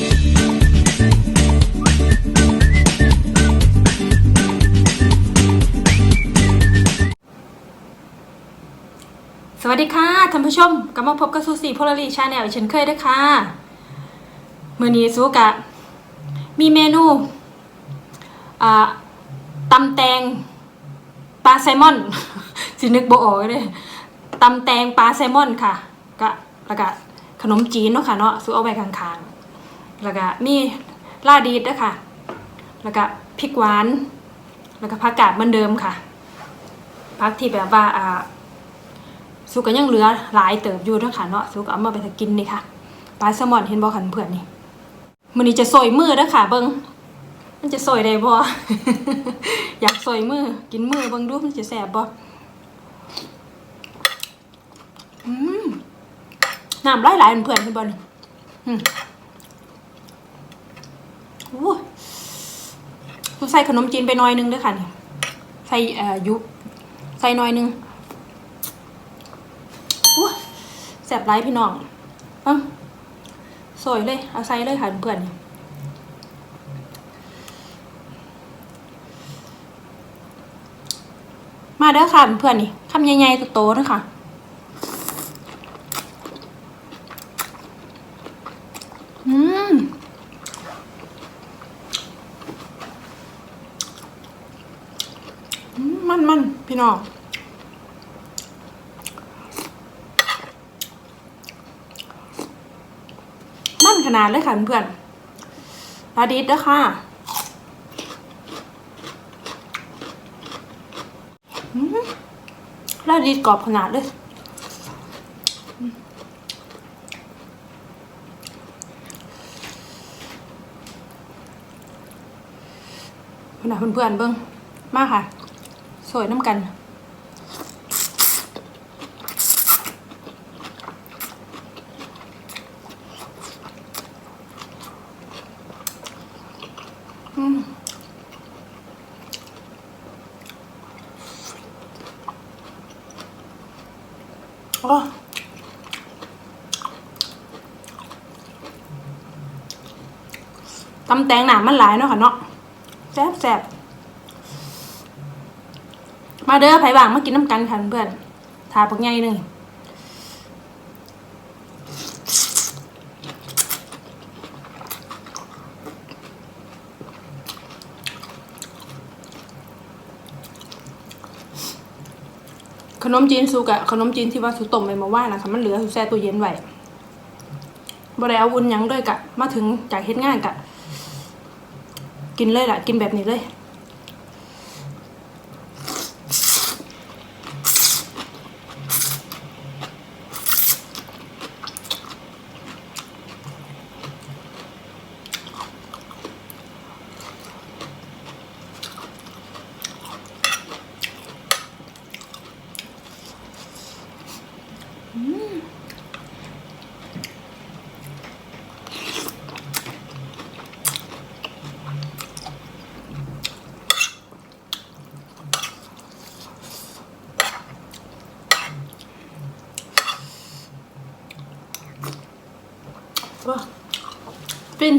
สวัสดีค่ะท่านผู้ชมกลับมาพบกับซูซี่พลารีชาแนลเช่นเคยด้วยค่ะมื่อนี้ซูกะ มีเมนูอ่าตำแตงปลาแซลมอน สินึกบ่ออกเลยตำแตงปลาแซลมอนค่ะ ก็แล้วก็ขนมจีนเนาะค่ะเนาะซูเอาไว้ข้างๆ แล้วก็มีลาดีดด้วยค่ะแล้วก็พริกหวาน แล้วก็ผักกาดเหมือนเดิมค่ะผักที่แบบว่าอ่าสุกก็ยังเหลือหลายเติบอยู่เนาะค่ะเนาะสุกเอามาไปกินนี่ค่ะปลาแซลมอนเห็นบ่คันเพื่อนนี่มื้อนี้จะซอยมือเด้อค่ะเบิ่งมันจะซอยได้บ่อยากซอยมือกินมือเบิ่งดูมันจะแซ่บบ่น้ำหลายๆเพื่อนเห็นบ่นี่ อืมโอ้ใส่ขนมจีนไปหน่อยนึงด้อค่ะนี่ใส่เอ่อยุใส่หน่อยนึงอุ๊ยแสบไรพี่น้องอะสวยเลย เอาใส่เลยค่ะเพื่อนมาเด้อค่ะเพื่อนนี่คำใหญ่ๆโตๆนะคะอืมอืมมั น้องมั่นขนาดเลยค่ะเพื่อนๆลาดิสด้วยค่ะอืมลาดิสกรอบขนาดเลยอืมขนาดเพื่อนๆเบิ้งมาค่ะ สวยน้ำกัน อืมโอ้ตำแตงหนามันหลายเนาะค่ะเนาะแซ่บแซ่บ มาเด้อไผ่บางมากินน้ำกันค่ะเพื่อนทาปักใหญ่หนึ่งขนมจีนสุกะขนมจีนที่ว่าสุต้มไปมาว่านะคะมันเหลือสุแช่ตู้เย็นไว้บ่ได้เอาอุ่นยังด้วยกะ มาถึงจากเฮ็ดงานกะ กินเลยล่ะ กินแบบนี้เลย ว้าฟิน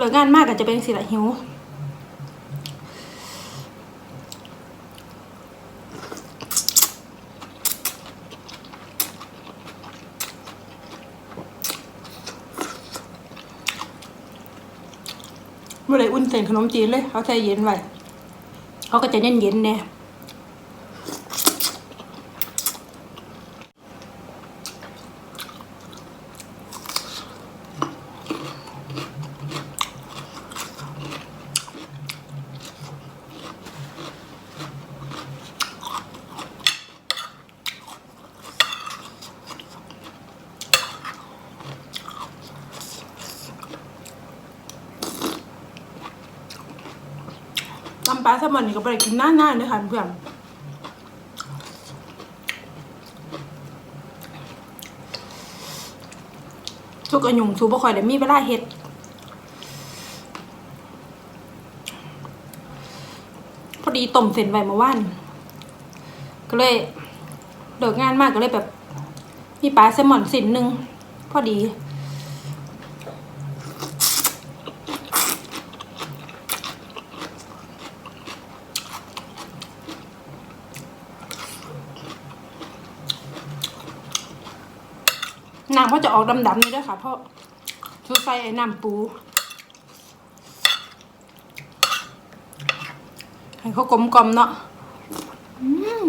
เลืองานมากก็จะเป็นสิละหิวเมื่อไรอุ่นเส้นขนมจีนเลย เขาใช้เย็นไว้เขาก็จะเย็นเย็นๆแน่ต ปลาแซลมอนนี่ก็ไปกินหน้าหน้าเลยค่ะเพื่อนสุกอันยุงสูบบ่ค่อยได้มีเวลาเฮ็ดพอดีต้มเสร็จไปเมื่อวานก็เลยเลิกงานมากก็เลยแบบ มีปลาแซลมอนสินหนึ่งพอดี เขาจะออกดำๆนี่ด้วยค่ะ เพราะชูใส่ไอ้น้ำปูให้เขากลมกลมๆเนาะอืม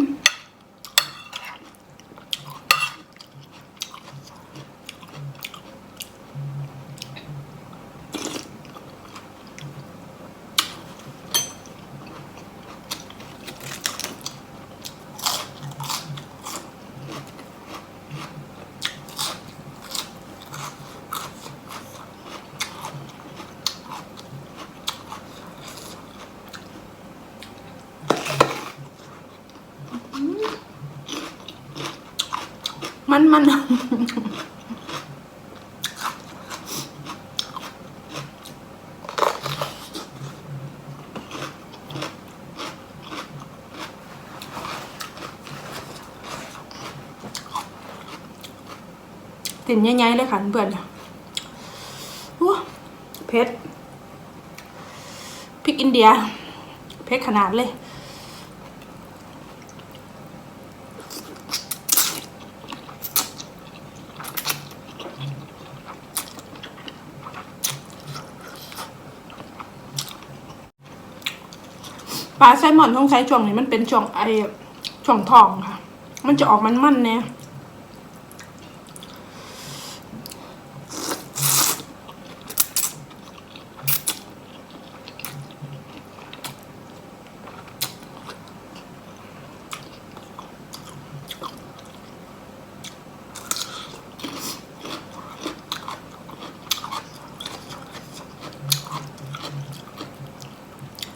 มันมัน ติ่นใหญ่ๆเลยค่ะเพื่อนๆว้เผ็ดพริกอินเดียเผ็ดขนาดเลย ปลาไซลมอนต้องใช้ช่วงนี้มันเป็นช่วงไอช่วงทองค่ะ มันจะออกมันๆเนี่ย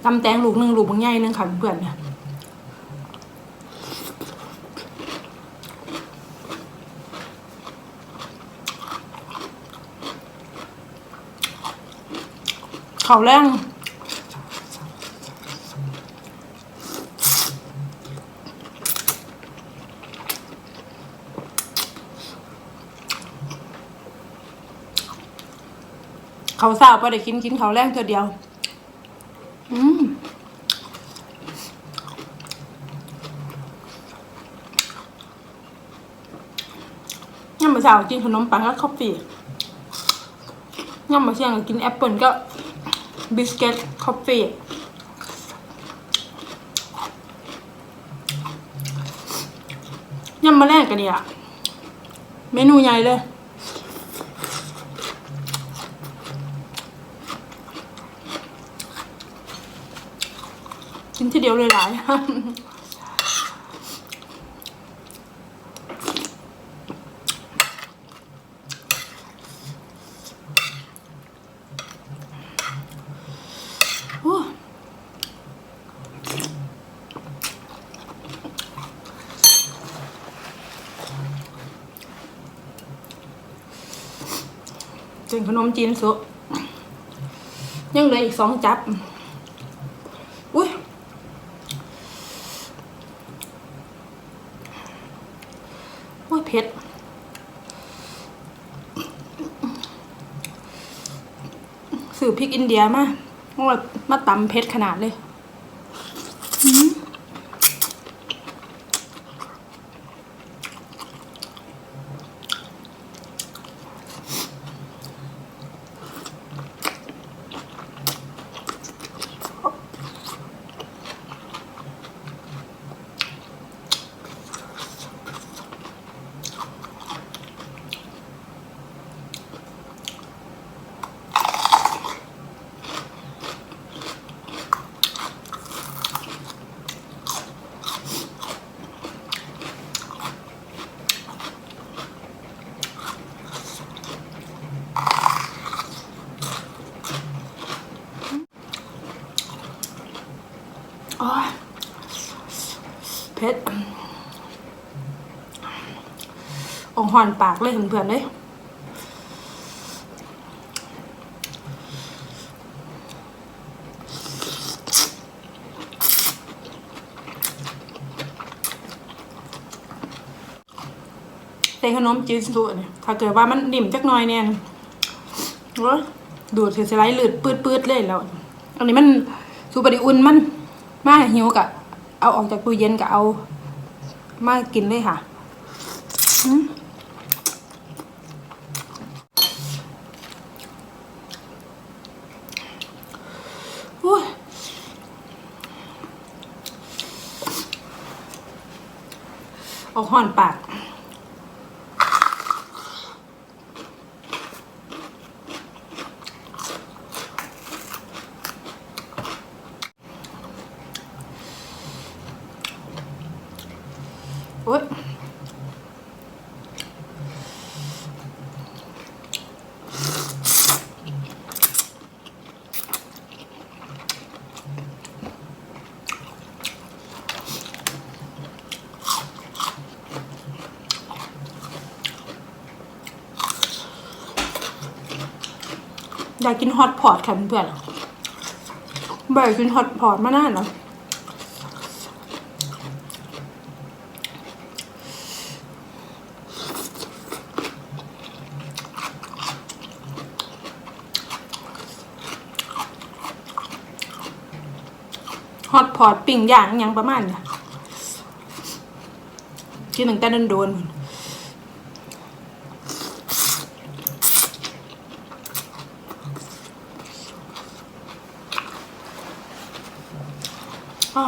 ตำแตงลูกหนึ่งลูกบางใหญ่หนึ่งค่ะเพื่อนเนี่ยเขาวแรงเขาวเศร้าพอได้กินกินเขาวแรงเธอเดียว อืมย่ำมาเช้ากินขนมปังกับข้าวปีย่ำมาเที่ยงก็กินแอปเปิลก็บิสกิตคอฟฟี่ย่ำมาแรกกันเนี่ยเมนูใหญ่เลย กินทีเดียวเลยหลายโอ้เป็นขนมจีนสุยังเหลืออีกสองจับ อุ้ย โอ้ยเผ็ด สื่ อินเดียมาโอ้ยมาตำเพชรขนาดเลย ห่อนปากเลยเพื่อนๆเลยเส่ขนมจีนสูตรถ้าเกิดว่ามันนิ่มจักหน่อยเนี่ยดูดถือสไลด์หลืดปืดๆเลยแล้ว อันนี้มันสูบริอุ่นมัน มาหิวกะ เอาออกจากตู้เย็นกะเอา มากินเลยค่ะ เอาห่อนปากโอ๊ย อยากกินฮอตพอตค่ะเพื่อนๆบ่อยกินฮอตพอตมานานแล้วฮอตพอตปิ่งย่างยังประมาณเนี่ยกินหนึ่งแต่โดนๆ อ้า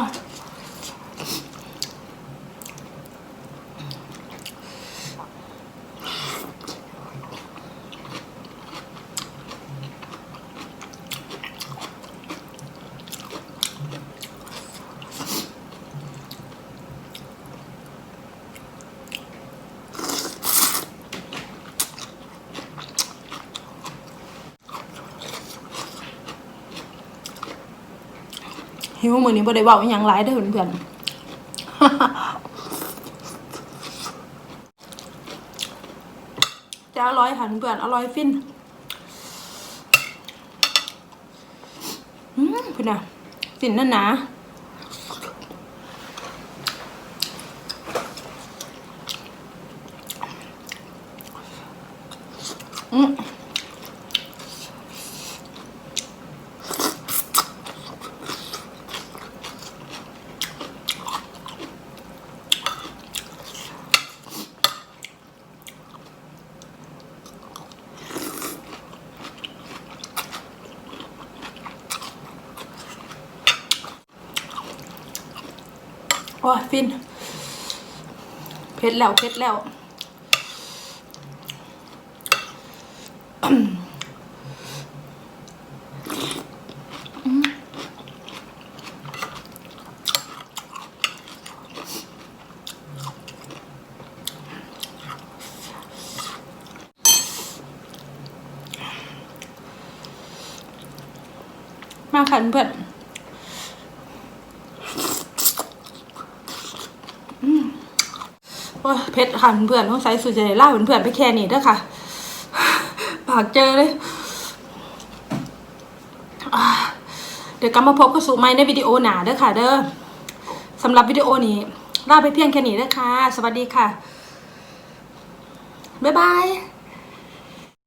หิวมือนี้บ่ได้เว้าอหยังหลายเด้อเพื่อนๆจะอร่อยค่ะเพื่อนอร่อยฟินอืมพี่น่ะสินนั่นนะอืม โอ้ยฟินเผ็ดแล้วเผ็ดแล้วมาค่ะเพื่อน โอ้ยเพชรค่ะเพื่อนต้องใช้สูตรจะได้ล่าเพื่อนไปแค่นี้เด้อค่ะปากเจอเลยเดี๋ยวกลับมาพบกับสูไม้ในวิดีโอหนาเด้อค่ะ เด้อสำหรับวิดีโอนี้ลาไปเพียงแค่นี้เด้อค่ะสวัสดีค่ะ บ๊ายบาย